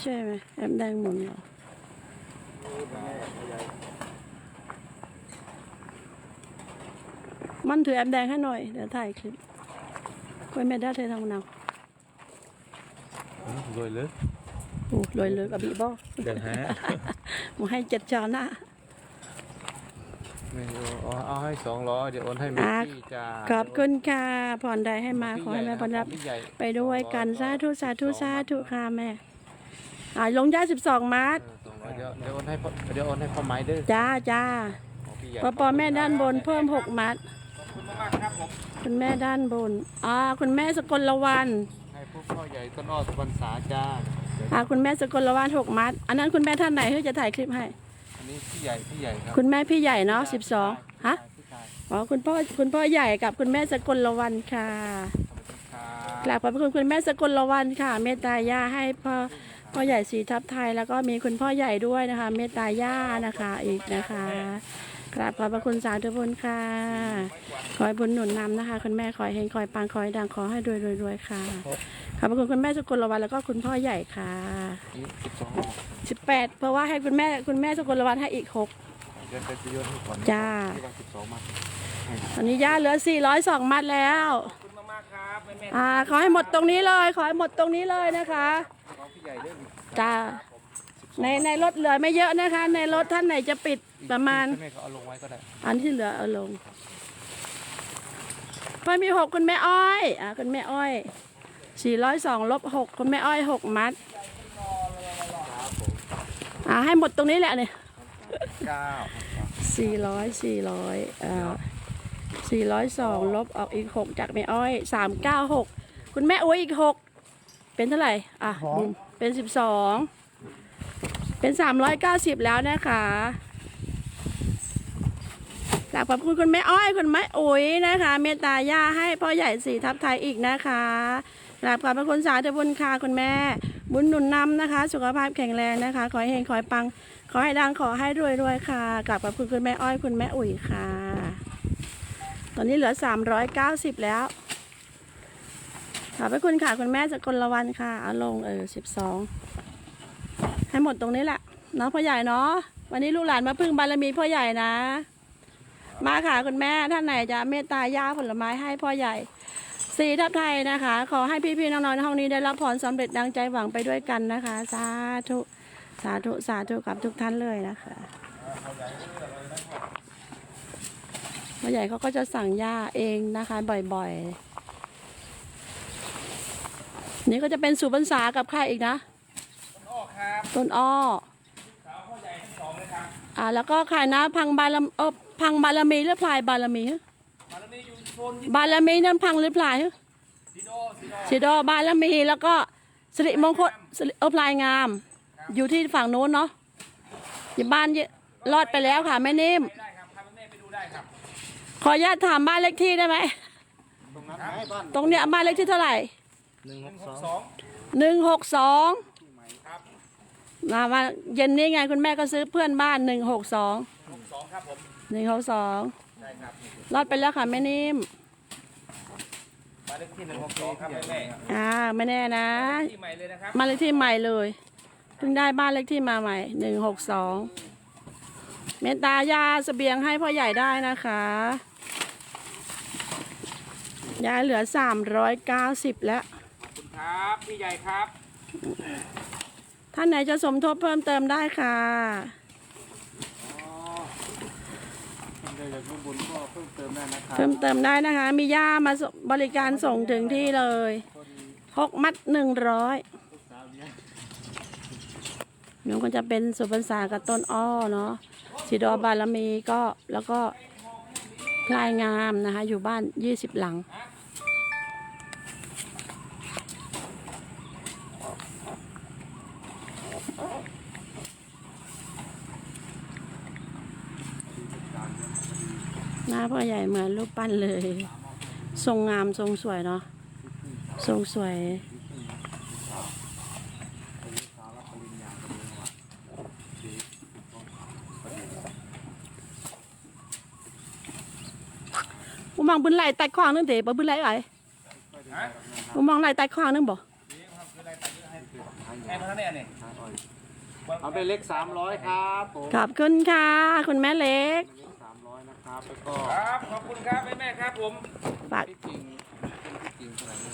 ใช่ไหมแอมแดงหมุนเหรอมันถือแอมแดงให้หน่อย เดี๋ยวถ่ายคลิปคุยไม่ได้เธอทำนาวรวยเลยโอ้รวยเลยกับบีบอเดินฮะหมูให้เจ็ดจานนะไม่รู้อ๋อเอาให้สองร้อยเดี๋ยวโอนให้แม็กกี้จ้าขอบคุณค่ะผ่อนใดให้มาขอให้แม่ผ่อนรับพี่ใหญ่ไปด้วยกันสาธุสาธุสาธุค่ะแม่ อ่าลงย่าสิบสองมัดเออสองร้อยเดี๋ยวเดี๋ยวโอนให้พ่อเดี๋ยวโอนให้พ่อไม้เด้อจ้าจ้าของพี่ใหญ่ปอปอแม่ด้านบนเพิ่มหกมัดคุณแม่ด้านบนอ่าคุณแม่สกลละวันให้พวกพ่อใหญ่ต้นอ้อสุวรรณสาจ้าเดี๋ยวอ่าคุณแม่สกลละวันหกมัด อันนั้นคุณแม่ท่านไหนที่จะถ่ายคลิปให้ อันนี้พี่ใหญ่พี่ใหญ่ครับคุณแม่พี่ใหญ่เนาะสิบสองฮะพี่ชายอ๋อคุณพ่อคุณพ่อใหญ่กับคุณแม่สกลละวันค่ะ ขอบคุณครับกราบขอบพระคุณคุณแม่สกลละวันค่ะ เมตตาย่าให้พ่อ พ่อใหญ่สีทับไทยแล้วก็มีคุณพ่อใหญ่ด้วยนะคะ เมตตาย่านะคะอีกนะคะกราบขอบพระคุณสาธุบุญค่ะ ขอให้บุญหนุนนำนะคะ คุณแม่ขอให้เฮงขอให้ปังขอให้ดังขอให้รวยรวยรวยค่ะ ขอบพระคุณคุณแม่สกลละวันแล้วก็คุณพ่อใหญ่ค่ะสิบแปดเพราะว่าให้คุณแม่คุณแม่สกลละวันให้อีกหกจ้าตอนนี้ย่าเหลือสี่ร้อยสองมัดแล้วขอบคุณมากๆครับแม่แม่อ่าขอให้หมดตรงนี้เลย ขอให้หมดตรงนี้เลยนะคะ ใหญ่เด้อจ้าในในรถเหลือไม่เยอะนะคะ ในรถท่านไหนจะปิดประมาณแม่เขาเอาลงไว้ก็ได้ อันที่เหลือเอาลงพอมีหกคุณแม่อ้อยอ่าคุณแม่อ้อยสี่ร้อยสองลบหกคุณแม่อ้อยหกมัดอ่าให้หมดตรงนี้แหละเนี่ยเก้าสี่ร้อยสี่ร้อยอ่าสี่ร้อยสองลบออกอีกหกจากแม่อ้อยสามเก้าหกคุณแม่อ้อยอีกหกเป็นเท่าไหร่อะบุญ เป็นสิบสองเป็นสามร้อยเก้าสิบแล้วนะคะกราบขอบคุณคุณแม่อ้อยคุณแม่อุ๋ยนะคะ เมตตาย่าให้พ่อใหญ่สีทับไทยอีกนะคะกราบขอบพระคุณสาธุบุญค่ะคุณแม่ บุญหนุนนำนะคะ สุขภาพแข็งแรงนะคะ ขอให้เฮงขอให้ปัง ขอให้ดังขอให้รวยรวยค่ะกลับกับคุณคุณแม่อ้อยคุณแม่อุ๋ยค่ะ ตอนนี้เหลือสามร้อยเก้าสิบแล้ว ขอบพระคุณค่ะ คุณแม่สกลละวันค่ะ เอาลงเออสิบสองให้หมดตรงนี้แหละเนาะพ่อใหญ่เนาะวันนี้ลูกหลานมาพึ่งบารมีพ่อใหญ่นะ มาค่ะคุณแม่ท่านไหนจะเมตตาย่าผลไม้ให้พ่อใหญ่สีทับไทยนะคะ ขอให้พี่ๆน้องๆในห้องนี้ได้รับพรสำเร็จดังใจหวังไปด้วยกันนะคะ สาธุสาธุสาธุกับทุกท่านเลยนะคะพ่อใหญ่เขาก็จะสั่งย่าเองนะคะ บ่อยๆ นี่ก็จะเป็นสุพรรษากับใครอีกนะต้นอ้ออ่า แล้วก็ใครนะ พังบารมเออพังบารมีหรือพลายบารมีฮะบารมีนั่นพังหรือพลายฮะสิโดบารมีแล้วก็สิริมงคลสิริเออพลายงาม อยู่ที่ฝั่งโน้นเนาะอยู่บ้านเยรอดไปแล้วค่ะแม่นิ่มได้ครับพาแม่ไปดูได้ครับขออนุญาตถามบ้านเลขที่ได้ไหมตรงนั้นไหนบ้านตรงเนี้ยบ้านเลขที่เท่าไหร่ หนึ่งหกสองหนึ่งหกสองครับมามาเย็นนี้ไงคุณแม่ก็ซื้อเพื่อนบ้านหนึ่งหกสองหกสองครับผมหนึ่งหกสองใช่ครับรอดไปแล้วค่ะแม่นิ่มบ้านเลขที่หนึ่งหกสองครับแม่แม่อ่าไม่แน่นะที่ใหม่เลยนะครับบ้านเลขที่ใหม่เลยเพิ่งได้บ้านเลขที่มาใหม่หนึ่งหกสองเมตตายาเสบียงให้พ่อใหญ่ได้นะคะยายเหลือสามร้อยเก้าสิบแล้วขอบ คุณครับพี่ใหญ่ครับ ท่านไหนจะสมทบเพิ่มเติมได้ค่ะอ๋อท่านใดอยากร่วมบุญก็เพิ่มเติมได้นะครับเพิ่มเติมได้นะคะ มีย่ามาส่งบริการส่งถึงที่เลยหกมัดหนึ่งร้อยสาวเนี่ยน้องก็จะเป็นสุพรรษากับต้นอ้อเนาะสีดอบารมีก็แล้วก็พลายงามนะคะ อยู่บ้านยี่สิบหลังหน้าพ่อใหญ่ เหมือนรูปปั้นเลย ทรงงามทรงสวยเนาะทรงสวยผมมองบุญไหลแตกขวางนึงเด๋บ่บุญไหลไหลผมมองไหลแตกขวางนึงบ่แพงเท่านั้นเนี่ยนี่เอาไปเล็กสามร้อยครับผมขอบคุณค่ะ คุณแม่เล็ก ก็ครับ ขอบคุณครับแม่แม่ครับผมฝากพี่จริงเป็นพี่จริงเท่าไหร่นะ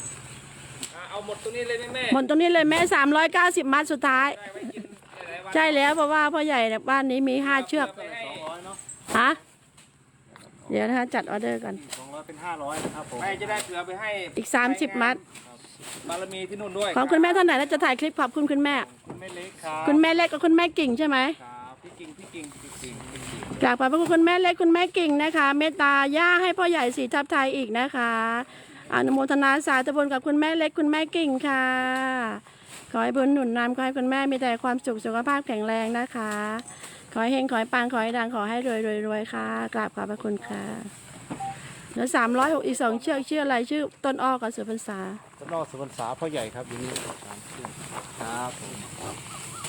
อ่าเอาหมดตรงนี้เลยแม่แม่หมดตรงนี้เลยแม่390มัดสุดท้าย ได้ไว้กินหลายๆวันใช่แล้วเพราะว่าพ่อใหญ่เนี่ยบ้านนี้มี5เชือกไปให้สองร้อยเนาะฮะเดี๋ยวนะคะจัดออเดอร์กัน สองร้อยเป็นห้าร้อยนะครับผมให้จะได้เผื่อไปให้อีก30มัด บารมีที่นู่นด้วยของคุณแม่ท่านไหนแล้วจะถ่ายคลิปขอบคุณคุณแม่ คุณแม่เล็กครับคุณแม่เล็กกับคุณแม่กิ่งใช่ไหม ครับ พี่จริงพี่จริงพี่จริงพี่จริงกราบขอบพระคุณคุณแม่เล็กคุณแม่กิ่งนะคะ เมตตาย่าให้พ่อใหญ่สีทับไทยอีกนะคะอนุโมทนาสาธุบุญกับคุณแม่เล็กคุณแม่กิ่งค่ะ ขอให้บุญหนุนนำขอให้คุณแม่มีแต่ความสุขสุขภาพแข็งแรงนะคะ ขอให้เฮงขอให้ปังขอให้ดังขอให้รวยรวยรวยค่ะ กราบขอบพระคุณค่ะ แล้วสามร้อยหกอีกสองเชือกชื่ออะไรชื่อต้นอ้อกับสุพรรษาต้นนอกสุพรรณษาพ่อใหญ่ครับอยู่นี่สามชื่อครับผม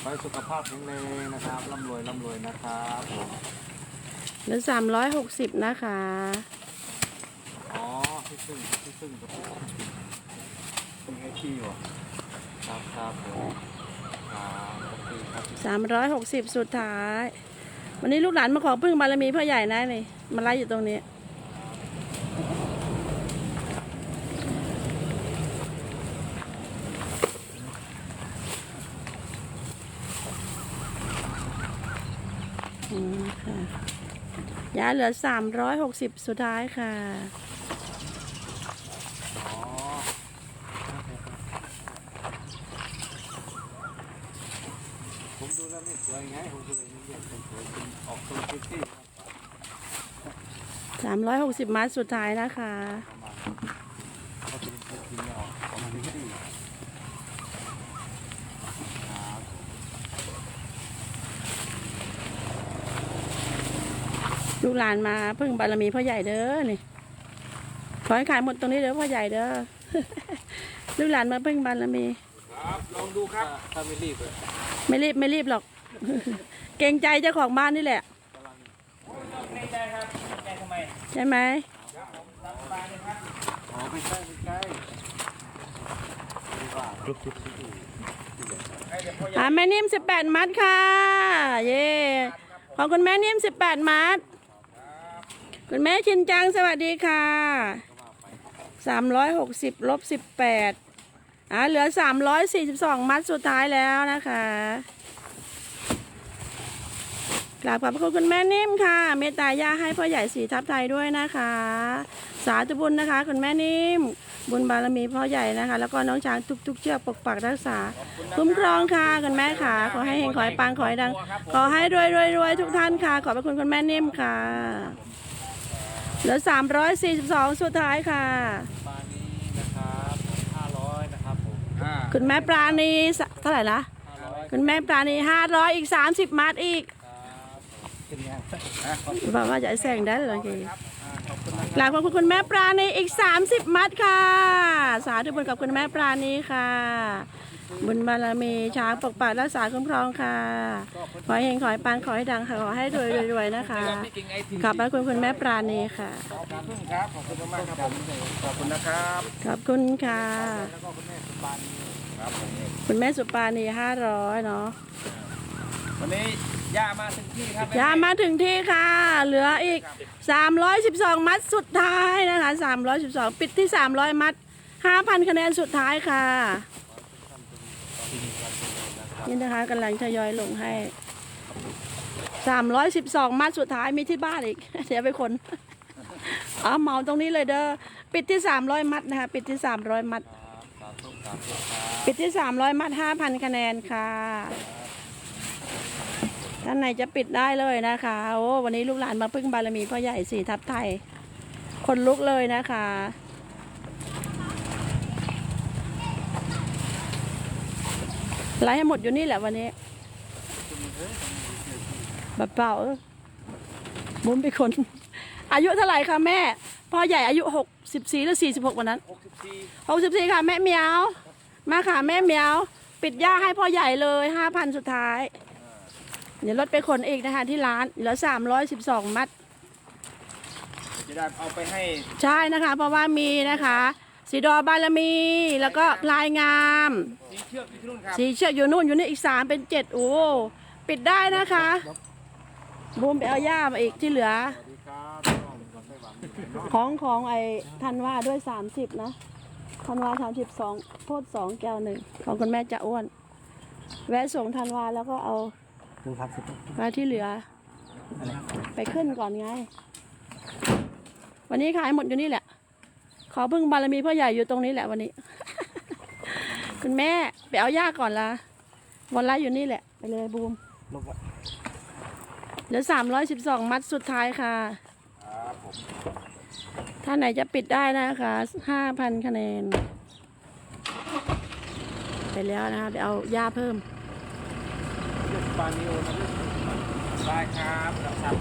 ขอให้สุขภาพแข็งแรงนะครับร่ำรวยร่ำรวยนะครับผมแล้วสามร้อยหกสิบนะคะอ๋อที่ซึ่งที่ซึ่งกับเป็นไอที่วะครับครับผมครับโอเคครับสามร้อยหกสิบสุดท้าย วันนี้ลูกหลานมาขอพึ่งบารมีพ่อใหญ่นะนี่มาไล่อยู่ตรงนี้ อืมค่ะ ยาเหลือสามร้อยหกสิบสุดท้ายค่ะอ๋อผมดูแล้วไม่สวยไงผมก็เลยไม่เรียกคนสวยเป็นออกตัวเซ็กซี่ครับสามร้อยหกสิบมัดสุดท้ายนะคะ ประมาณเขาเป็นคนที่ไม่ออกออกเซ็กซี่ครับ ลูกหลานมาพึ่งบารมีพ่อใหญ่เด้อนี่ขอให้ขายหมดตรงนี้เด้อพ่อใหญ่เด้อลูกหลานมาพึ่งบารมี ครับลองดูครับถ้าไม่รีบเลยไม่รีบไม่รีบหรอก เกรงใจเจ้าของบ้านนี่แหละโอ้ยต้องเกรงใจครับเกรงใจทำไมใช่ไหมครับผมรับสบายเลยครับอ๋อไม่ใช่ไม่ใช่ดีกว่าลุกลุกลุกให้เดี๋ยวพ่อใหญ่อ่าแม่นิ่มสิบแปดมัดค่ะ เย่ของคุณแม่นิ่มสิบแปดมัด คุณแม่ชินจังสวัสดีค่ะสามร้อยหกสิบลบสิบแปดอ่าเหลือสามร้อยสี่สิบสองมัดสุดท้ายแล้วนะคะกราบขอบพระคุณคุณแม่นิ่มค่ะ เมตตาย่าให้พ่อใหญ่สีทับไทยด้วยนะคะ สาธุบุญนะคะ คุณแม่นิ่ม บุญบารมีพ่อใหญ่นะคะ แล้วก็น้องช้างทุก ๆ เชือกปกปักรักษา คุ้มครองค่ะคุณแม่ค่ะ ขอให้เฮงขอให้ปังขอให้ดัง ขอให้รวยรวยรวยทุกท่านค่ะ ขอบพระคุณคุณแม่นิ่มค่ะ เหลือ 342 สุดท้ายค่ะ ปานี้นะครับห้าร้อยนะครับผมอ่าคุณแม่ปราณีสะเท่าไหร่นะ ห้าร้อยคุณแม่ปราณี500 อีก 30 มัดอีกครับเป็นไงอะขอบบอกว่าจะให้แซงได้เลยทีครับอ่าขอบคุณนะหลังขอบคุณคุณแม่ปราณีอีก 30 มัดค่ะ สาธุบุญกับคุณแม่ปราณีค่ะ บุญบารมีช้างปกปักรักษาคุ้มครองค่ะ ขอให้เฮงขอให้ปังขอให้ดังค่ะขอให้รวยรวยรวยนะคะพี่กิ่งไอทีขอบพระคุณคุณแม่ปราณีค่ะ ขอบคุณครับขอบคุณมากๆครับผมขอบคุณนะครับขอบคุณค่ะแล้วก็คุณแม่สปานครับผมคุณแม่สุปราณี500เนาะวันนี้ย่ามาถึงที่ครับยามาถึงที่ค่ะ เหลืออีก 312 มัดสุดท้ายนะคะ 312 ปิดที่ 300 มัด5,000 คะแนนสุดท้ายค่ะ นี่นะคะกำลังทยอยลงให้312มัดสุดท้ายมีที่บ้านอีก เดี๋ยวไปคนเอาเหมาตรงนี้เลยเด้อปิดที่300มัดนะคะปิดที่สามทุกสามทุกครับปิดที่300มัด5,000คะแนนค่ะท่านไหนจะปิดได้เลยนะคะโอ้วันนี้ลูกหลานมาพึ่งบารมีพ่อใหญ่สี่ทับไทย คนลุกเลยนะคะ ไล่ให้หมดอยู่นี่แหละวันนี้แบบเปล่าเออบุ้มไปคน อายุเท่าไหร่คะแม่ พ่อใหญ่อายุหกสิบสี่หรือสี่สิบหกวันนั้น64หกสิบสี่ค่ะแม่เหมียว มาค่ะแม่เหมียว ปิดย่าให้พ่อใหญ่เลยห้าพันสุดท้าย เดี๋ยวรถไปขนอีกนะคะที่ร้านเหลือสามร้อยสิบสองมัดจะได้เอาไปให้ ใช่นะคะ เพราะว่ามีนะคะ สีดอบารมี แล้วก็พลายงาม สีเชือกอยู่ที่นู่นครับสีเชือกอยู่นู่นอยู่นี่อีกสามเป็นเจ็ดโอ้ปิดได้นะคะบูมไปเอาย่ามาอีกที่เหลือสวัสดีครับน้องก่อนไต้หวันของของไอ้ธันวาด้วยสามสิบนะธันวาสามสิบสองโทษสองแก้วหนึ่งของคุณแม่จะอ้วน แวะส่งธันวาแล้วก็เอาหนึ่งพันสิบมาที่เหลือ ไปขึ้นก่อนไง วันนี้ขายหมดอยู่นี่แหละ ขอพึ่งบารมีพ่อใหญ่อยู่ตรงนี้แหละวันนี้ คุณแม่ไปเอาย่าก่อนละวันละอยู่นี่แหละ ไปเลยบูมลงเหลือสามร้อยสิบสองมัดสุดท้ายค่ะครับผมถ้าไหนจะปิดได้นะคะห้าพันคะแนน ไปแล้วนะคะไปเอาย่าเพิ่มปานิโอนะได้ครับรับทราบ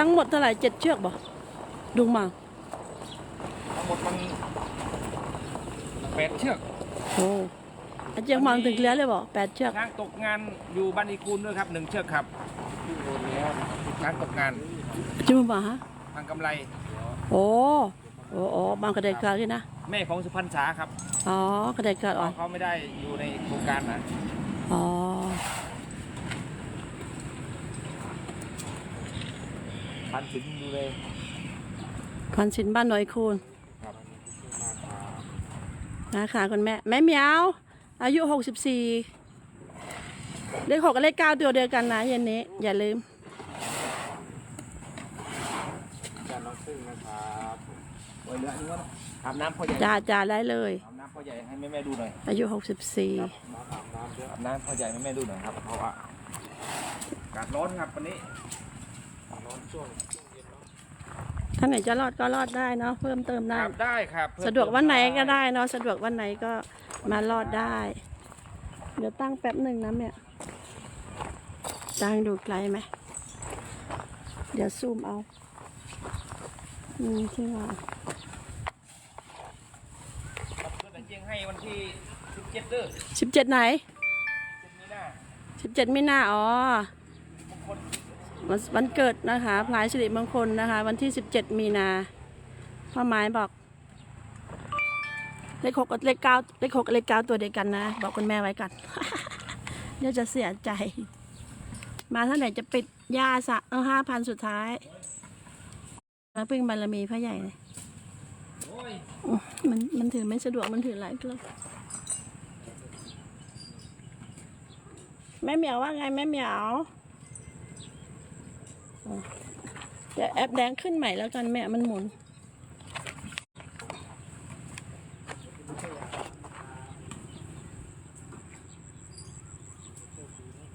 ทั้งหมดเท่าไหร่เจ็ดเชือกบ่ดูมาทั้งหมดมันแปดเชือกโอ้อาเจียงมังถึงแล้วเลยบ่แปดเชือกช้างตกงานอยู่บ้านอีกูลด้วยครับหนึ่งเชือกครับที่โดนแล้วช้างตกงานจิมมาฮะทางกำไรโอ้โอ้โอ้บางกระไดเกลือที่นะแม่ของสุพรรณษาครับอ๋อกระไดเกลืออ่อนเขาไม่ได้อยู่ในโครงการนะอ๋อ พันสินดูเลยพันสินบ้านหน่อยคูณครับนะคะคุณแม่แม่เหมียว อายุหกสิบสี่เลขหกกับเลขเก้าตัวเดียวกันนะเย็นนี้ อย่าลืมจานน้องซึ่งนะครับผมโอ้ยเหลืออันนี้วะอาบน้ำพ่อใหญ่จ่าจ่าได้เลย อาบน้ำพ่อใหญ่ให้แม่แม่ๆดูหน่อยอายุหกสิบสี่มาอาบน้ำเยอะอาบน้ำพ่อใหญ่ให้แม่ๆดูหน่อยครับเพราะว่าอากาศร้อนครับวันนี้ ท่านไหนจะรอดก็รอดได้เนาะเพิ่มเติมได้อาบได้ครับเพิ่มสะดวกวันไหนก็ได้เนาะสะดวกวันไหนก็มารอดได้ เดี๋ยวตั้งแป๊บหนึ่งนะแม่ตั้งดูไกลไหม เดี๋ยวซูมเอาอืมที่ว่าครับเพื่อนแต่เจียงให้วันที่สิบเจ็ดเด้อสิบเจ็ดไหนเจ็ดมีนา สิบเจ็ดมินาอ๋อมงคล วันวันเกิดนะคะพลายสิริมงคลนะคะ วันที่สิบเจ็ดมีนาพ่อหมายบอก เลขหกกับเลขเก้าเลขหกกับเลขเก้าตัวเดียวกันนะ บอกคุณแม่ไว้กันเดี๋ยวจะเสียใจ มาเท่าไหร่จะปิดยาสะเอาห้าพันสุดท้ายแล้วพึ่งบารมีพระใหญ่เลยมันมันถือไม่สะดวกมันถือหลายกล้องแม่เหมียวว่าไงแม่เหมียว เดี๋ยวแอปแดงขึ้นใหม่แล้วกันแม่มันหมุน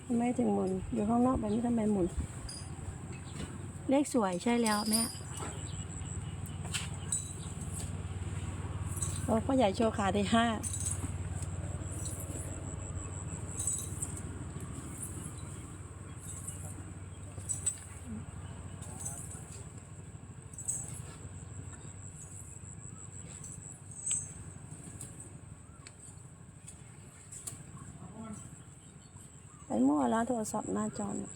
ทำไมถึงหมุน อยู่ข้างนอกแบบนี้ทำไมหมุน เลขสวยใช่แล้วแม่โอ้พ่อใหญ่โชว์ขาได้ห้า ล้วโทรศัพท์หน้าจอเนี่ย